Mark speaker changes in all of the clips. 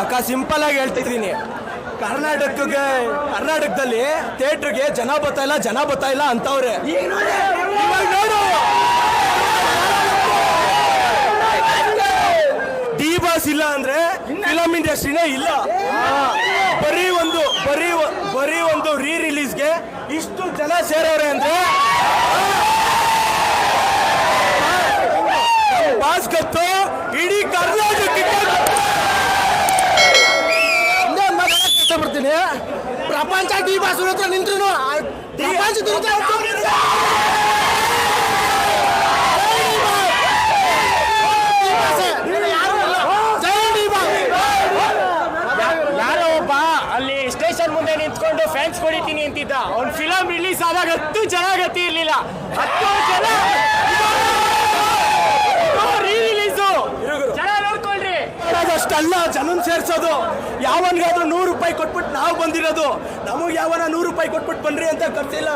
Speaker 1: ಅಕ್ಕ ಸಿಂಪಲ್ ಆಗಿ ಹೇಳ್ತಿದ್ದೀನಿ. ಕರ್ನಾಟಕಕ್ಕೆ, ಕರ್ನಾಟಕದಲ್ಲಿ ಥಿಯೇಟ್ರಿಗೆ ಜನ ಬರ್ತಾ ಇಲ್ಲ, ಜನ ಬರ್ತಾ ಇಲ್ಲ ಅಂತವ್ರೆ. ಡಿ ಬಾಸ್ ಇಲ್ಲ ಅಂದ್ರೆ ಫಿಲಮ್ ಇಂಡಸ್ಟ್ರಿನೇ ಇಲ್ಲ. ಬರೀ ಒಂದು, ಬರೀ ಬರೀ ಒಂದು ರೀ ರಿಲೀಸ್ಗೆ ಇಷ್ಟು ಜನ ಸೇರವ್ರೆ ಅಂದ್ರೆ ಬಾಸ್
Speaker 2: ಹತ್ರ ನಿಂತ್ರು
Speaker 3: ಒಬ್ಬ ಅಲ್ಲಿ ಸ್ಟೇಷನ್ ಮುಂದೆ ನಿಂತ್ಕೊಂಡು ಫ್ಯಾನ್ಸ್ ಹೊಡಿತೀನಿ ಅಂತಿದ್ದ. ಅವ್ನ್ ಫಿಲಂ ರಿಲೀಸ್ ಆದಾಗ ಹತ್ತು ಜನ ಗತಿ ಇರ್ಲಿಲ್ಲ. ಹತ್ತು ಜನ ರೀ ರಿಲೀಸು ಜನ ನೋಡ್ಕೊಳ್ರಿ
Speaker 1: ಅಷ್ಟಲ್ಲ ಜನನ್ ಸೇರ್ಸೋದು. ಯಾವನ್ಗಾದ್ರೂ ನೂರು ರೂಪಾಯಿ ಕೊಟ್ಬಿಟ್ಟು ನಾವು ಬಂದಿರೋದು. ನಮಗೆ ಯಾವನ ನೂರು ರೂಪಾಯಿ ಕೊಟ್ಬಿಟ್ಟು ಬನ್ರಿ ಅಂತ ಖರ್ಚಿಲ್ಲ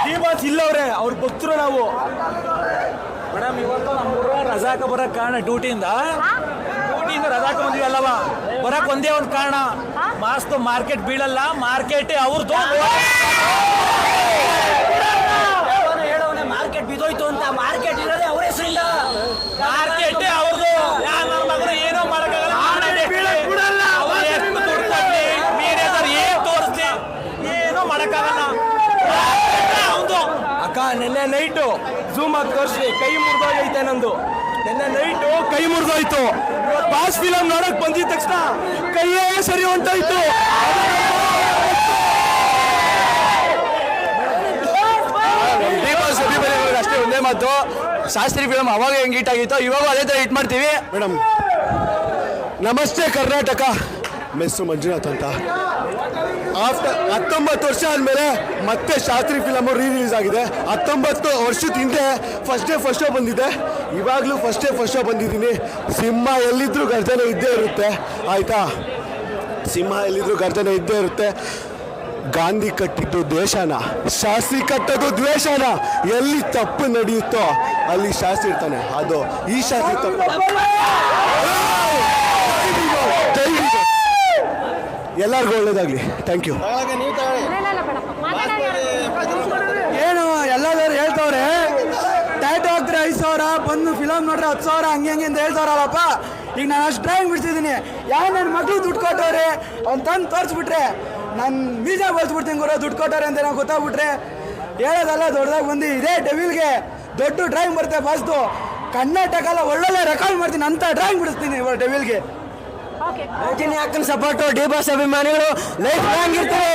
Speaker 1: ಶ್ರೀವಾಸ್ ಬಾಸ್ ಇಲ್ಲವ್ರೆ ಅವ್ರು ಭಕ್ತರು ನಾವು.
Speaker 4: ಮೇಡಮ್ ಇವತ್ತು ನಮ್ಮ ರಜಾಕ ಬರಕ್ ಕಾರಣ ಡ್ಯೂಟಿಯಿಂದ. ಡ್ಯೂಟಿಯಿಂದ ರಜಾಕ ಬಂದ್ವಿ ಅಲ್ಲವ? ಬರಕ್ ಒಂದೇ ಒಂದು ಕಾರಣ. ಮಾಸ್ತು ಮಾರ್ಕೆಟ್ ಬೀಳಲ್ಲ ಮಾರ್ಕೆಟ್ ಅವ್ರದ್ದು ಹೇಳೋನೆ ಮಾರ್ಕೆಟ್ ಬಿದ್ದೋಯ್ತು ಅಂತ. ಮಾರ್ಕೆಟ್ ಇರೋದೇ ಅವ್ರ ಹೆಸರಿಂದ. ಮಾರ್ಕೆಟ್ ಅವ್ರದ್ದು ಯಾ ನನ್ನ ಮಗರು ಏನೋ ಮಾಡಕ್ಕಾಗಲ್ಲ ಅವ್ರು ಎಷ್ಟು ದುಡ್ಡು ಕೊಡ್ಲಿ, ಬೇರೆದವ್ರು ಏನ್ ತೋರಿಸ್ಲಿ ಏನೋ ಮಾಡಕ್ಕಾಗಲ್ಲ ಹೌದು
Speaker 1: ನಿನ್ನೆ ನೈಟು ಝೂಮ್ ಆಗಿ ತೋರಿಸಿ ಕೈ ಮುರಿದೋಗೈತೆ ನಂದು. ನಿನ್ನೆ ನೈಟು ಕೈ ಮುರಿದೋಯ್ತು. ಬಾಸ್ ಫಿಲಮ್ ನೋಡಕ್ ಬಂದಿದ ತಕ್ಷಣ ಕೈಯೇ ಸರಿ ಹೊಂಟೋಯ್ತು ಅಷ್ಟೇ ಒಂದೇ ಮಾತು. ಶಾಸ್ತ್ರಿ ಫಿಲಂ ಅವಾಗ ಹೆಂಗ್ ಹಿಟ್ ಆಗಿತ್ತು ಇವಾಗ ಅದೇ ತರ ಹಿಟ್ ಮಾಡ್ತೀವಿ.
Speaker 2: ಮೇಡಮ್ ನಮಸ್ತೆ ಕರ್ನಾಟಕ. ಮೆಸ್ಸು ಮಂಜುನಾಥ್ ಅಂತ. ಆಫ್ಟರ್ ಹತ್ತೊಂಬತ್ತು ವರ್ಷ ಆದಮೇಲೆ ಮತ್ತೆ ಶಾಸ್ತ್ರಿ ಫಿಲಮು ರೀ ರಿಲೀಸ್ ಆಗಿದೆ. ಹತ್ತೊಂಬತ್ತು ವರ್ಷದ ಹಿಂದೆ ಫಸ್ಟ್ ಡೇ ಫಸ್ಟ್ ಶೋ ಬಂದಿದೆ. ಇವಾಗಲೂ ಫಸ್ಟ್ ಡೇ ಫಸ್ಟ್ ಶೋ ಬಂದಿದ್ದೀನಿ. ಸಿಂಹ ಎಲ್ಲಿದ್ದರೂ ಗರ್ಜನೆ ಇದ್ದೇ ಇರುತ್ತೆ. ಆಯಿತಾ? ಸಿಂಹ ಎಲ್ಲಿದ್ದರೂ ಗರ್ಜನೆ ಇದ್ದೇ ಇರುತ್ತೆ. ಗಾಂಧಿ ಕಟ್ಟಿದ್ದು ದೇಶನ ಶಾಸ್ತ್ರಿ ಕಟ್ಟೋದು ದ್ವೇಷನ. ಎಲ್ಲಿ ತಪ್ಪು ನಡೆಯುತ್ತೋ ಅಲ್ಲಿ ಶಾಸ್ತ್ರಿ ಇರ್ತಾನೆ. ಅದು ಈ ಶಾಸ್ತ್ರಿ ತಪ್ಪು ಜೈ ಹಿಂದ್. ಎಲ್ಲರಿಗೂ ಒಳ್ಳೇದಾಗ್ಲಿ. ಥ್ಯಾಂಕ್ ಯು
Speaker 1: ಏನು ಎಲ್ಲರೂ ಹೇಳ್ತವ್ರೆ? ಟೈಟ್ ಹಾಕ್ತಾರೆ ಐದು ಸಾವಿರ? ಬಂದು ಫಿಲಮ್ ನೋಡ್ರೆ ಹತ್ತು ಸಾವಿರ ಹಂಗೆ ಹಂಗೆ ಅಂತ ಹೇಳ್ತಾರಲ್ಲಪ್ಪ ಈಗ ನಾನು ಅಷ್ಟು ಡ್ರಾಯಿಂಗ್ ಬಿಡ್ತಿದ್ದೀನಿ ಯಾವ ನನ್ನ ಮಕ್ಳು ದುಡ್ಡು ಕೊಟ್ಟವ್ರೆ? ಅವ್ನು ತಂದು ತೋರಿಸ್ಬಿಟ್ರೆ. ನನ್ನ ಬೀಜ ಬಳಸ್ಬಿಡ್ತೀನಿ ಗುರು ದುಡ್ಡು ಕೊಟ್ಟವ್ರೆ ಅಂತ ನಾವು ಗೊತ್ತಾಗ್ಬಿಟ್ರೆ. ಹೇಳೋದಲ್ಲ ದೊಡ್ಡದಾಗಿ ಬಂದು ಇದೇ ಡೆವಿಲ್ಗೆ ದೊಡ್ಡ ಡ್ರಾಯಿಂಗ್ ಬರುತ್ತೆ ಫಸ್ಟು ಕರ್ನಾಟಕ ಎಲ್ಲ ಒಳ್ಳೊಳ್ಳೆ ರೆಕಾರ್ಡ್ ಮಾಡ್ತೀನಿ ಅಂತ ಡ್ರಾಯಿಂಗ್ ಬಿಡಿಸ್ತೀನಿ ಇವಾಗ ಡೆವಿಲ್ಗೆ ಯಾಕಂದ್ರೆ ಸಪೋರ್ಟು ಡಿ ಬಾಸ್ ಅಭಿಮಾನಿಗಳು ಲೈಫ್ ಲಾಂಗ್ ಇರ್ತಾರೆ.